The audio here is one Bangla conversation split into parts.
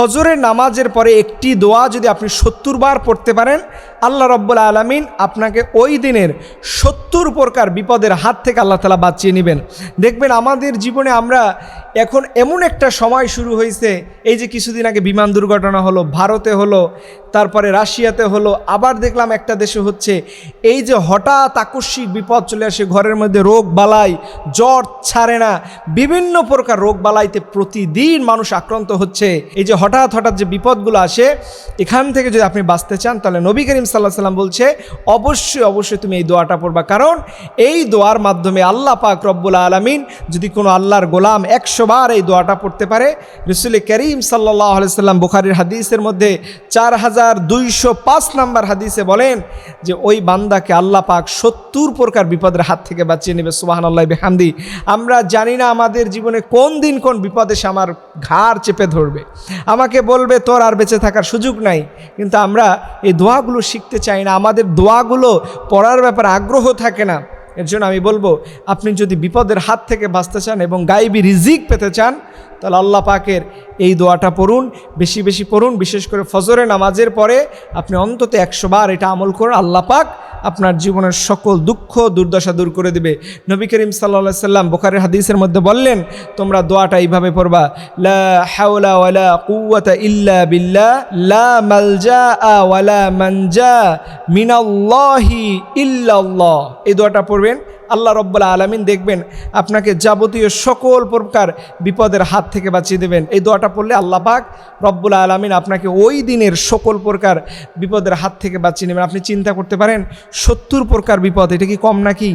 ফজরের নামাজের পরে একটি দোয়া যদি আপনি সত্তর বার পড়তে পারেন, আল্লাহ রব্বুল আলমিন আপনাকে ওই দিনের সত্তর প্রকার বিপদের হাত থেকে আল্লাহ তালা বাঁচিয়ে নেবেন। দেখবেন আমাদের জীবনে আমরা এখন এমন একটা সময় শুরু হয়েছে, এই যে কিছুদিন আগে বিমান দুর্ঘটনা হলো, ভারতে হলো, তারপরে রাশিয়াতে হলো, আবার দেখলাম একটা দেশে হচ্ছে, এই যে হঠাৎ আকস্মিক বিপদ চলে আসে, ঘরের মধ্যে রোগ বালাই, জ্বর ছাড়ে না, বিভিন্ন প্রকার রোগ বালাইতে প্রতিদিন মানুষ আক্রান্ত হচ্ছে, এই যে হঠাৎ হঠাৎ যে বিপদগুলো আসে, এখান থেকে যদি আপনি বাঁচতে চান, তাহলে নবী করিম সাল্লাহ সাল্লাম বলছে, অবশ্যই অবশ্যই তুমি এই দোয়াটা পড়বা, কারণ এই দোয়ার মাধ্যমে আল্লাহ পাক রব্বুল আলমিন যদি কোনো আল্লাহর গোলাম একশো বার এই দোয়াটা পড়তে পারে। রসুল করিম সাল্লাহ সাল্লাম বুখারির হাদিসের মধ্যে চার হাজার দুইশো পাঁচ নাম্বার হাদিসে বলেন যে, ওই বান্দাকে আল্লাহ পাক সত্তর প্রকার বিপদের হাত থেকে বাঁচিয়ে নেবে সুবাহান আল্লাহ বেহামদি। আমরা জানি না আমাদের জীবনে কোন দিন কোন বিপদ এসে আমার ঘাড় চেপে ধরবে। আমাকে বলবে, তোর আর বেঁচে থাকার সুযোগ নাই। কিন্তু আমরা এই দোয়াগুলো শিখতে চাই না। আমাদের দোয়াগুলো পড়ার ব্যাপারে আগ্রহ থাকে না। এর জন্য আমি বলব, আপনি যদি বিপদের হাত থেকে বাঁচতে চান এবং গাইবি রিজিক পেতে চান, তাহলে আল্লাহ পাকের এই দোয়াটা পড়ুন, বেশি বেশি পড়ুন, বিশেষ করে ফজরে নামাজের পরে আপনি অন্তত একশো বার এটা আমল করুন, আল্লাহ পাক আপনার জীবনের সকল দুঃখ, দুর্দশা দূর করে দেবে। নবী করিম সাল্লা সাল্লাম বোখারের হাদিসের মধ্যে বললেন, তোমরা দোয়াটা এইভাবে পড়বা, লা ইল্লা বিল্লা লা মালজা ওয়ালা মানজা মিনাল্লাহি ইল্লাল্লাহ। এই দোয়াটা পড়বেন আল্লাহ রব্বুল আলমিন দেখবেন আপনাকে যাবতীয় সকল প্রকার বিপদের হাত থেকে বাঁচিয়ে দেবেন। এই দোয়াটা পড়লে আল্লাহ পাক রব্বুল আলমিন আপনাকে ওই দিনের সকল প্রকার বিপদের হাত থেকে বাঁচিয়ে নেবেন। আপনি চিন্তা করতে পারেন, সত্তর প্রকার বিপদ, এটা কি কম নাকি?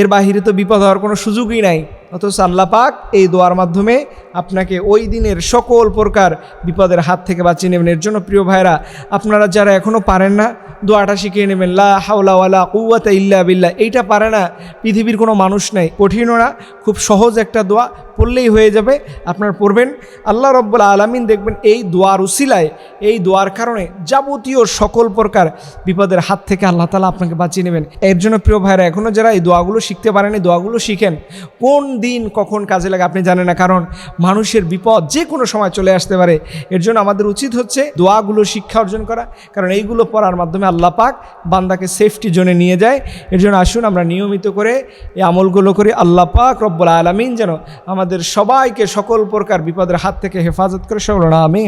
এর বাহিরে তো বিপদ হওয়ার কোনো সুযোগই নাই। অথচ আল্লাহ পাক এই দোয়ার মাধ্যমে আপনাকে ওই দিনের সকল প্রকার বিপদের হাত থেকে বাঁচিয়ে নেবেন। এর জন্য প্রিয় ভাইরা, আপনারা যারা এখনও পারেন না, দোয়াটা শিখিয়ে নেবেন। লা হাওলা ওয়ালা কুয়াতা ইল্লা বিল্লা এইটা পারে না, পৃথিবীর কোনো মানুষ নাই। কঠিনও না, খুব সহজ একটা দোয়া পড়লেই হয়ে যাবে, আপনার পড়বেন। আল্লাহ রব্বুল আলমিন দেখবেন এই দোয়ার উসিলায়, এই দোয়ার কারণে যাবতীয় সকল প্রকার বিপদের হাত থেকে আল্লাহ তালা আপনাকে বাঁচিয়ে নেবেন। এর জন্য প্রিয় ভাইরা এখনও যারা এই দোয়াগুলো শিখতে পারেন এই দোয়াগুলো শিখেন। কোন দিন কখন কাজে লাগে আপনি জানেন না, কারণ মানুষের বিপদ যে কোনো সময় চলে আসতে পারে। এর জন্য আমাদের উচিত হচ্ছে দোয়াগুলো শিক্ষা অর্জন করা, কারণ এইগুলো পড়ার মাধ্যমে আল্লাহ পাক বান্দাকে সেফটি জোনে নিয়ে যায়। এর জন্য আসুন আমরা নিয়মিত করে এই আমলগুলো করে। আল্লাহ পাক রব্বুল আলমিন যেন আমাদের সবাইকে সকল প্রকার বিপদের হাত থেকে হেফাজত করে। সকল আমিন।